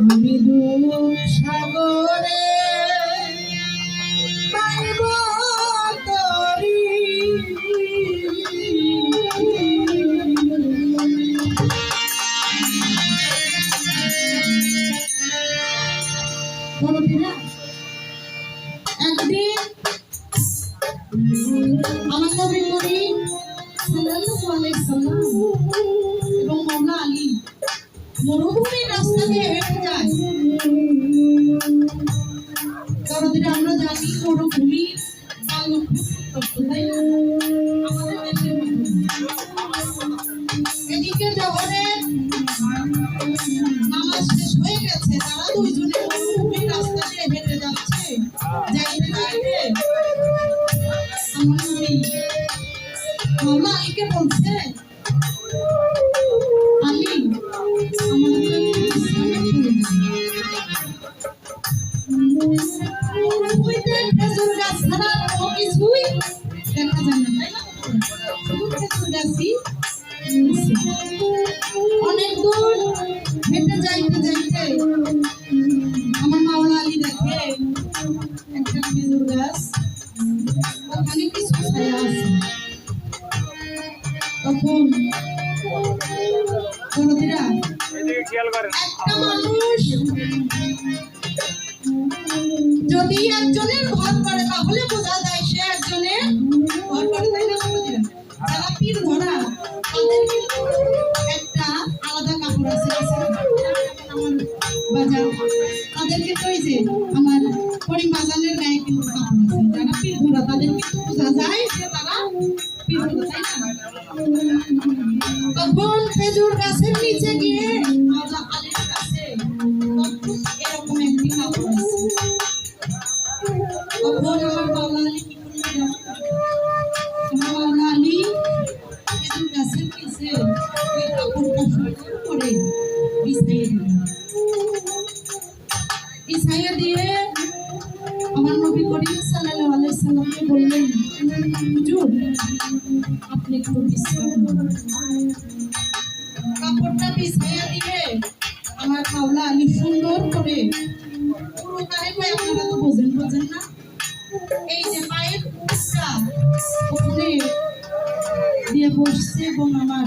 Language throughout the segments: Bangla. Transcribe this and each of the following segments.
আমি দুঃখ total for me বসছে এবং আমার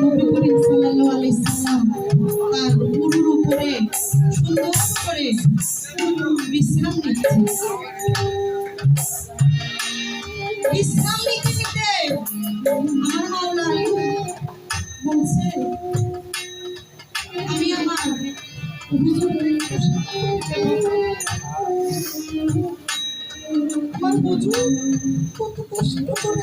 নবী করিম সাল্লাহ আলাইসাল্লাম তার গুরুর উপরে সুন্দর করে বিশ্রাম নিচ্ছে বিশ্রাম নিতে নিতে আমার মাওলা বলছে, আমি আমার হুজুর কত কষ্ট করে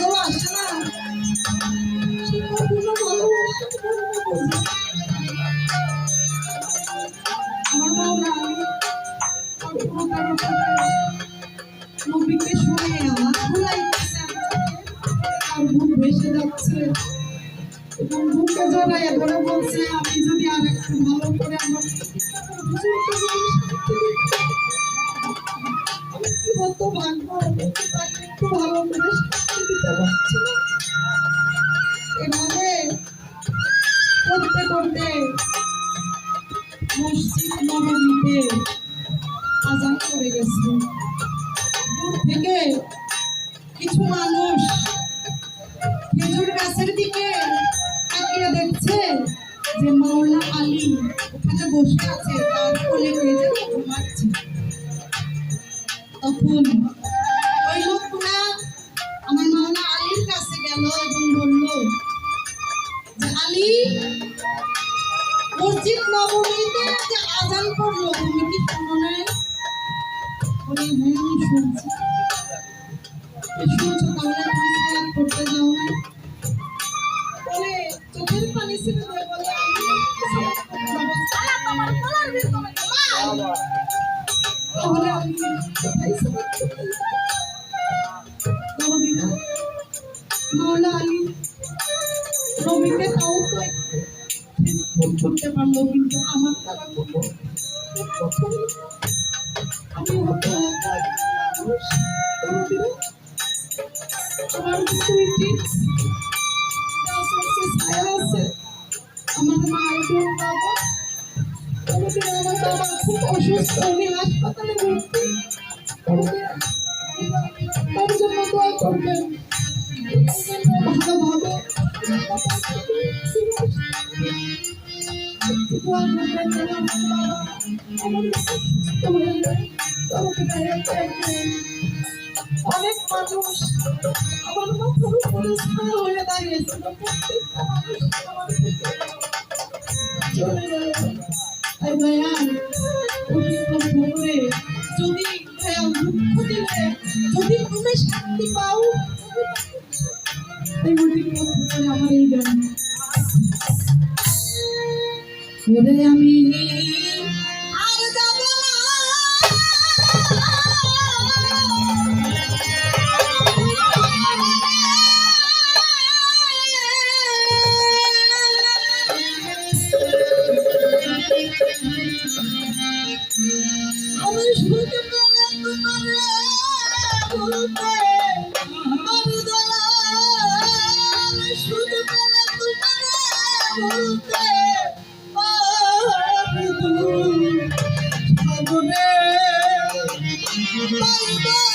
ভালো করে দিতে পারছি মসজিদ নবমীতে যে আজান পড়ল। তুমি কি শুনছি? শুনছো? আমার মা এবং বাবা কোনোদিন আমার বাবা খুব অসুস্থ উনি হাসপাতালে ভর্তি তার জন্য দোয়া করবেন ভালোভাবে দোয়া করবেন যেন আমার বাবা আমার সুস্থ হয়ে যায় একদিন অনেক মানুষ আমার মাথার উপরে হয়ে দাঁড়িয়েছিল শান্তি পাও তাই আমি পাইবা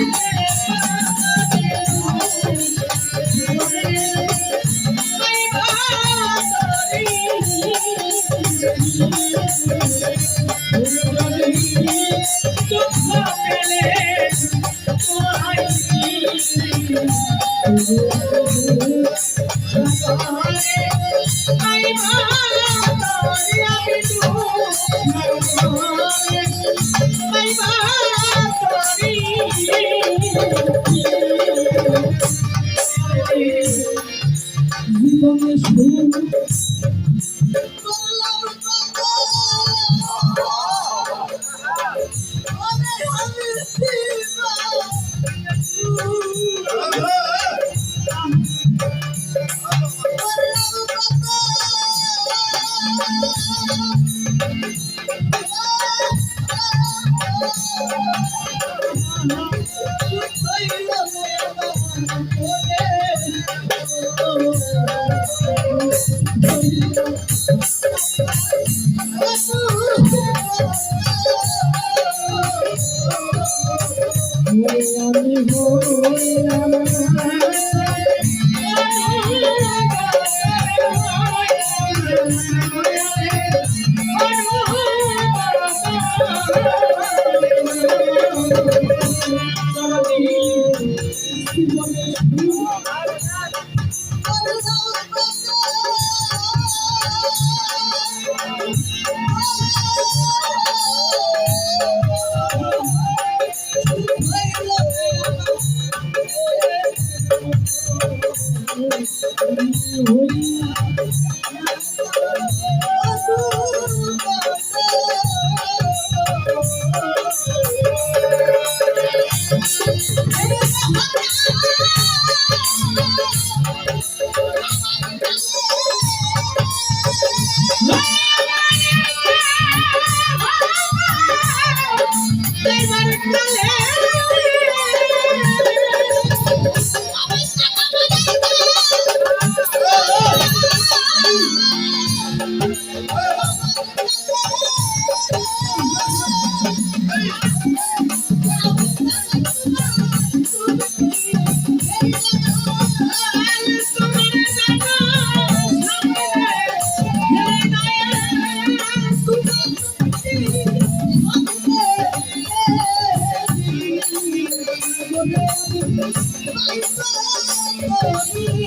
Yeah. Yeah. I'm so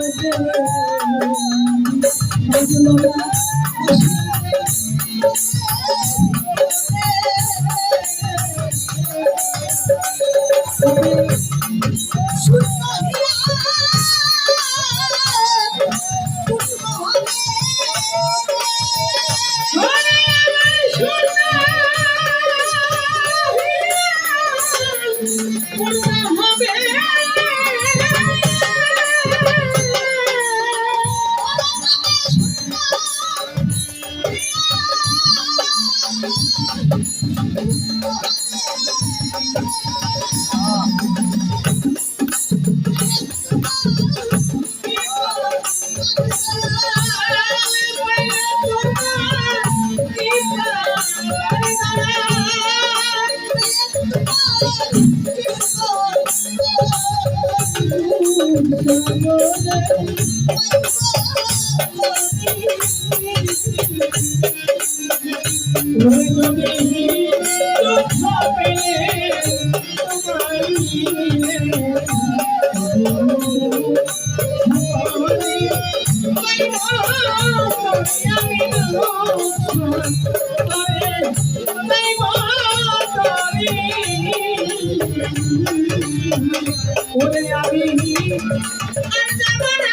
Thank you. ওরে আমি আর যাব না।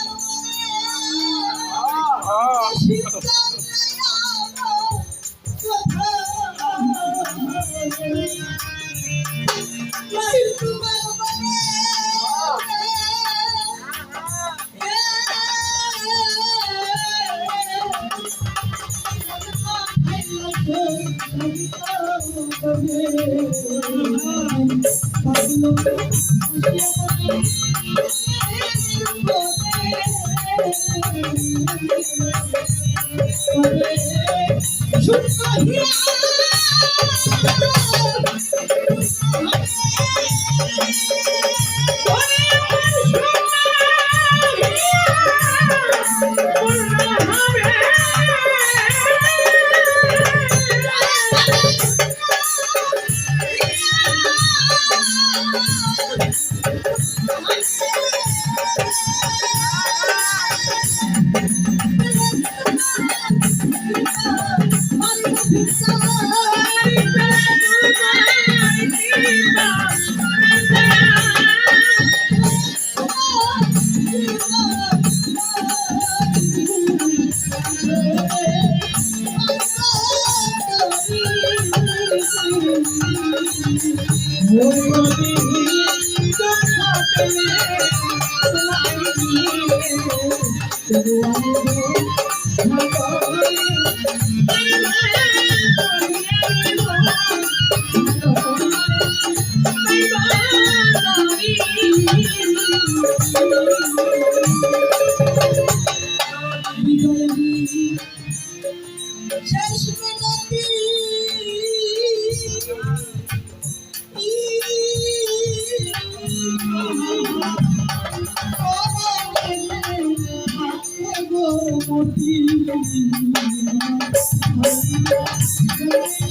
শেষ Thank you.